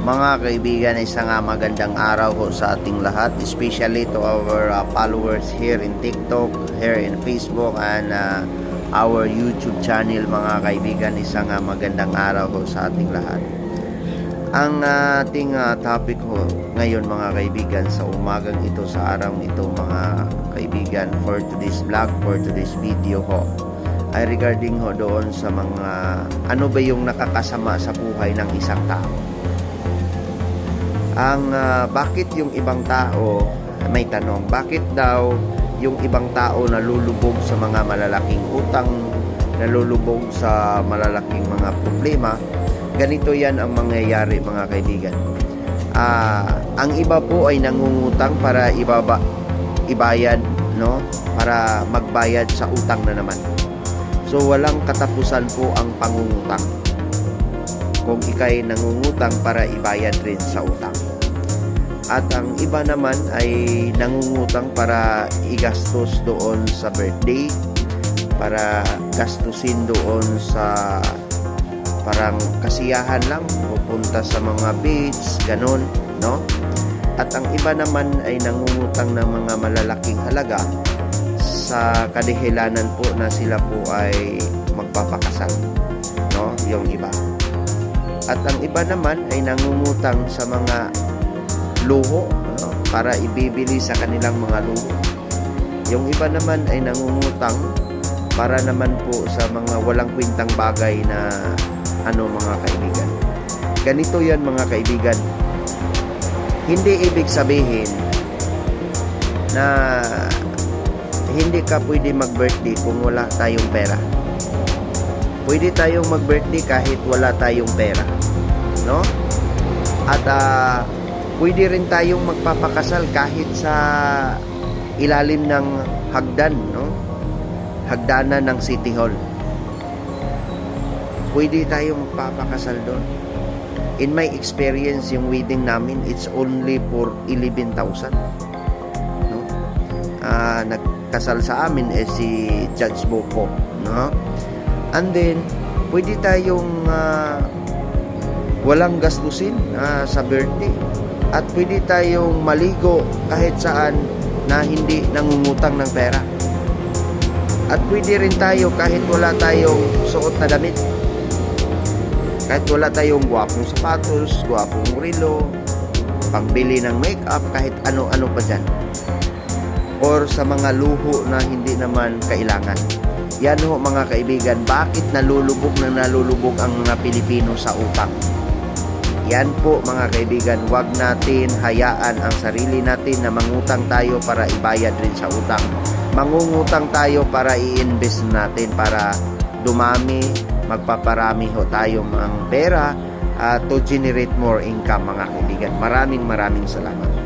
Mga kaibigan, isang nga magandang araw ho sa ating lahat, especially to our uh, followers here in TikTok, here in Facebook, and uh, our YouTube channel, mga kaibigan. Isang nga magandang araw ho sa ating lahat. Ang uh, ating uh, topic ho ngayon mga kaibigan sa umagang ito sa araw ito mga kaibigan for today's vlog, for today's video ho ay regarding ho doon sa mga ano ba yung nakakasama sa buhay ng isang tao. Ang ah, bakit yung ibang tao may tanong, bakit daw yung ibang tao nalulubog sa mga malalaking utang, nalulubog sa malalaking mga problema? Ganito yan ang mangyayari mga kaibigan. Ah, ang iba po ay nangungutang para ibaba ibayad no para magbayad sa utang na naman. So walang katapusan po ang pangungutang. Kung ikay nangungutang para ibayad rin sa utang. At ang iba naman ay nangungutang para igastos doon sa birthday, para gastusin doon sa parang kasiyahan lang, pupunta sa mga beach, ganun, no? At ang iba naman ay nangungutang ng mga malalaking halaga sa kadahilanan po na sila po ay magpapakasal, no? Yung iba. At ang iba naman ay nangungutang sa mga luho no? para ibibili sa kanilang mga luho. Yung iba naman ay nangungutang para naman po sa mga walang kwintang bagay na ano mga kaibigan. Ganito yan mga kaibigan. Hindi ibig sabihin na hindi ka pwede mag-birthday kung wala tayong pera. Pwede tayong mag-birthday kahit wala tayong pera. No? At ah, pwede rin tayong magpapakasal kahit sa ilalim ng hagdan, no? Hagdanan ng City Hall. Pwede tayong magpapakasal doon. In my experience, yung wedding namin, it's only for 11,000. No? Ah, nagkasal sa amin eh si Judge Boko, no? And then, pwede tayong ah, walang gastusin ah, sa birthday. At pwede tayong maligo kahit saan na hindi nangungutang ng pera. At pwede rin tayo kahit wala tayong suot na damit. Kahit wala tayong gwapong sapatos, gwapong relo, pambili ng makeup, kahit ano-ano pa dyan. Or sa mga luho na hindi naman kailangan. Yan ho mga kaibigan, bakit nalulubog na nalulubog ang mga Pilipino sa utang? Yan po mga kaibigan, wag natin hayaan ang sarili natin na mangutang tayo para ibayad rin sa utang. Mangungutang tayo para i-invest natin para dumami, magpaparami ho tayo ng pera uh, to generate more income mga kaibigan. Maraming maraming salamat.